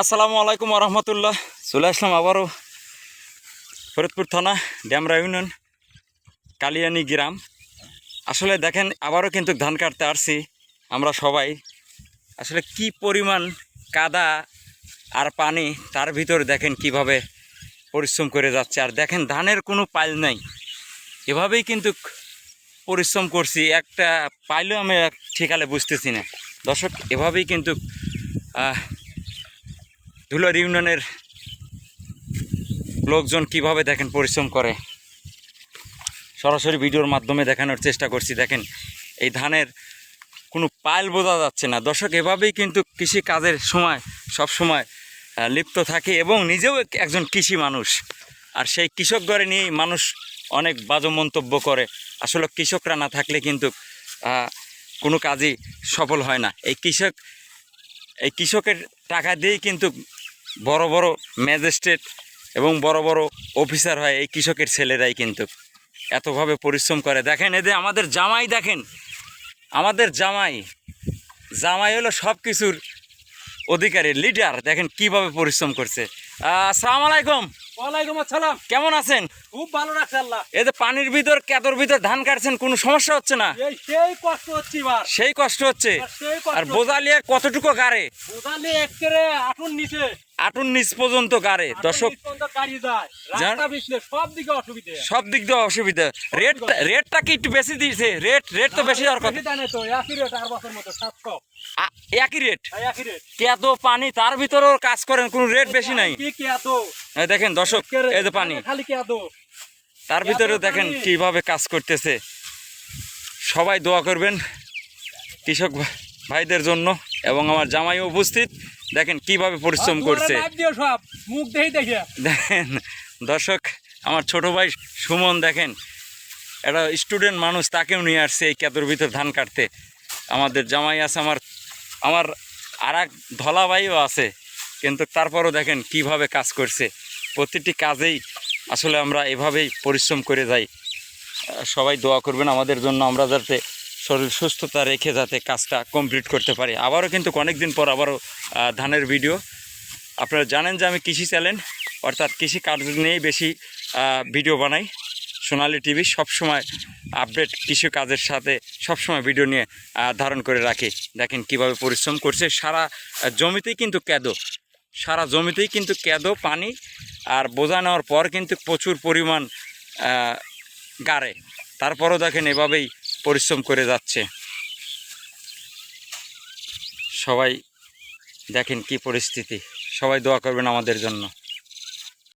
আসসালামু আলাইকুম রহমতুল্লাহ চলে আসলাম আবারও ফরিদপুর থানা, ড্যামরা ইউনিয়ন, কালিয়ানি গ্রাম। আসলে দেখেন, আবারও কিন্তু ধান কাটতে আসছি আমরা সবাই। আসলে কি পরিমাণ কাদা আর পানি তার ভিতর দেখেন কীভাবে পরিশ্রম করে যাচ্ছে। আর দেখেন, ধানের কোনো পাইল নাই। এভাবেই কিন্তু পরিশ্রম করছি। একটা পাইলেও আমি ঠিকালে বুঝতেছি না। দর্শক, এভাবেই কিন্তু ধুলার ইউনিয়নের লোকজন কীভাবে দেখেন পরিশ্রম করে? সরাসরি ভিডিওর মাধ্যমে দেখানোর চেষ্টা করছি। দেখেন, এই ধানের কোনো পাইল বোঝা যাচ্ছে না। দর্শক, এভাবেই কিন্তু কৃষি কাজের সময়, সব সময় লিপ্ত থাকে এবং নিজেও একজন কৃষি মানুষ। আর সেই কৃষক ঘরে নিয়েই মানুষ অনেক বাজে মন্তব্য করে। আসলে কৃষকরা না থাকলে কিন্তু কোনো কাজই সফল হয় না। এই কৃষক, এই কৃষকের টাকা দিয়েই কিন্তু বড় বড় ম্যাজিস্ট্রেট এবং বড় বড় অফিসার হয় এই কৃষকের ছেলেরাই কিন্তু। এতভাবে পরিশ্রম করে। দেখেন এদের আমাদের জামাই দেখেন। আমাদের জামাই। জামাই হলো সব কিছুর অধিকারী লিডার দেখেন কীভাবে পরিশ্রম করছে। আসসালামু আলাইকুম। ওয়ালাইকুম আসসালাম। কেমন আছেন? খুব ভালো রাখছে আল্লাহ। এই যে পানির ভিতর কেতর ভিতর ধান কাটছেন কোনো সমস্যা হচ্ছে না? সেই কষ্ট হচ্ছে এবার। সেই কষ্ট হচ্ছে। আর বোঝালিয়ে কতটুকু গাড়ে? বোঝালে একেরে আটুন নিচে। নিচ পর্যন্ত গাড়ে। দর্শক সব দিকে দিয়ে অসুবিধা। রেট রেটটা কি একটু বেশি দিয়েছে? রেট রেট তো বেশি তো একই রেট এত পানি? তার ভিতরেও কাজ করেন কোনো রেট বেশি নাই। দেখেন দর্শক এই যে পানি। তার ভিতরেও দেখেন। কীভাবে কাজ করতেছে। সবাই দোয়া করবেন কৃষক ভাইদের জন্য। এবং আমার জামাই উপস্থিত। দেখেন কীভাবে পরিশ্রম করছে। দেখেন দর্শক আমার ছোট ভাই সুমন দেখেন একটা স্টুডেন্ট মানুষ তাকেও নিয়ে আসছে এই কেতর ভিতর ধান কাটতে। আমাদের জামাই আছে আমার আমার আর এক ধলা ভাইও আছে। কিন্তু তারপরও দেখেন কীভাবে কাজ করছে। প্রতিটি কাজেই আসলে আমরা এভাবেই পরিশ্রম করে যাই। সবাই দোয়া করবেন আমাদের জন্য আমরা যাতে শরীর সুস্থতা রেখে যাতে কাজটা কমপ্লিট করতে পারি। আবারও কিন্তু অনেক দিন পর আবারও ধানের ভিডিও আপনারা জানেন যে আমি কৃষি চ্যানেল অর্থাৎ কৃষি কার্য নিয়েই বেশি ভিডিও বানাই। সোনালি টিভি সবসময় আপডেট কৃষি কাজের সাথে সবসময় ভিডিও নিয়ে ধারণ করে রাখি। দেখেন কীভাবে পরিশ্রম করছে। সারা জমিতেই কিন্তু ক্যাদো। সারা জমিতেই কিন্তু ক্যাদো, পানি আর বোঝা নেওয়ার পর কিন্তু প্রচুর পরিমাণ গাড়ে। তারপরও দেখেন এভাবেই পরিশ্রম করে যাচ্ছে। সবাই দেখেন কি পরিস্থিতি। সবাই দোয়া করবেন আমাদের জন্য।